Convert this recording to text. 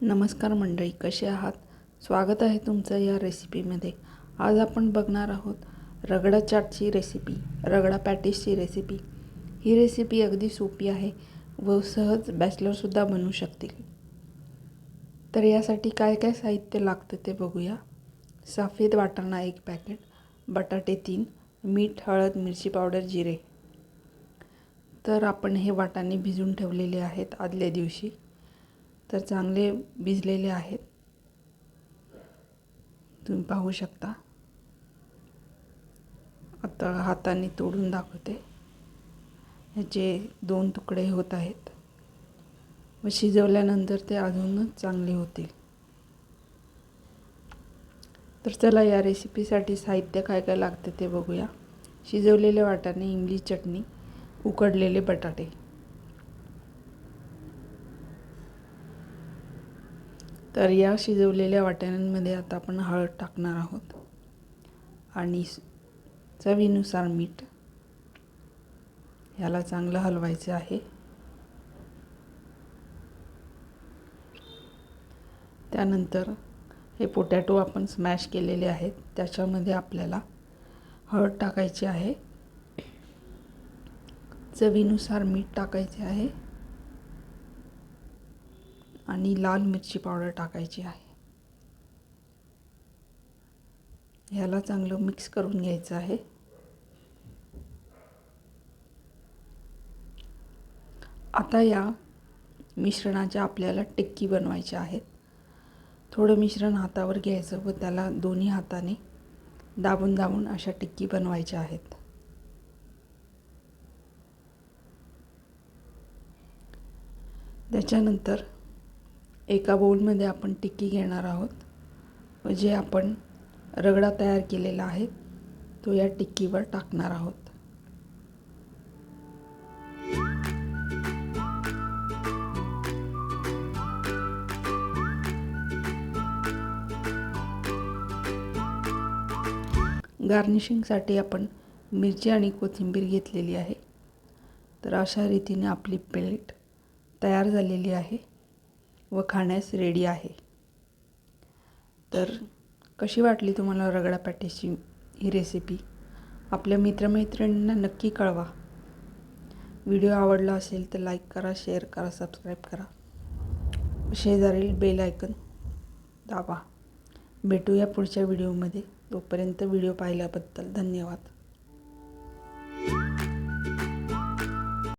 नमस्कार मंडळी कसे आहात? स्वागत आहे तुमचं या रेसिपीमध्ये आज आपण बघणार आहोत रगडा चाटची रेसिपी रगडा पॅटिसची रेसिपी ही रेसिपी अगदी सोपी आहे व सहज बॅचलरसुद्धा बनवू शकतील. तर यासाठी काय काय साहित्य लागतं ते बघूया. सफेद वाटाणा एक पॅकेट बटाटे तीन मीठ हळद मिरची पावडर जिरे. तर आपण हे वाटाणे भिजून ठेवलेले आहेत आदल्या दिवशी. तर चांगले भिजलेले आहेत. तुम्ही पाहू शकता. आता हाताने तोडून दाखवते. ह्याचे दोन तुकडे होत आहेत. व शिजवल्यानंतर ते अजूनच चांगले होतील. तर चला या रेसिपीसाठी साहित्य काय काय लागतं ते बघूया. शिजवलेले वाटाणे इमली चटणी उकडलेले बटाटे. तर या शिजवलेल्या वाटाण्यांमध्ये आता आपण हळद टाकणार आहोत आणि चवीनुसार मीठ. याला चांगलं हलवायचं आहे. त्यानंतर हे पोटॅटो आपण स्मॅश केलेले आहेत. त्याच्यामध्ये आपल्याला हळद टाकायची आहे. चवीनुसार मीठ टाकायचे आहे. आणि लाल मिरची पावडर टाकायची आहे. ह्याला चांगलं मिक्स करून घ्यायचं आहे. आता या मिश्रणाच्या आपल्याला टिक्की बनवायच्या आहेत. थोडं मिश्रण हातावर घ्यायचं व त्याला दोन्ही हाताने दाबून दाबून अशा टिक्की बनवायच्या आहेत. त्याच्यानंतर एका बाउलमध्ये आपण टिक्की घेणार आहोत व जे आपण रगडा तयार केलेला आहे तो या टिक्कीवर टाकणार आहोत. गार्निशिंगसाठी आपण मिरची आणि कोथिंबीर घेतलेली आहे. तर अशा रीतीने आपली प्लेट तयार झालेली आहे व खाण्यास रेडी आहे. तर कशी वाटली तुम्हाला रगडा पॅटीची ही रेसिपी आपल्या मित्रमैत्रिणींना नक्की कळवा. व्हिडिओ आवडला असेल तर लाईक करा शेअर करा सबस्क्राईब करा. शेजारील बेल आयकन दाबा. भेटूया पुढच्या व्हिडिओमध्ये तोपर्यंत व्हिडिओ पाहिल्याबद्दल धन्यवाद.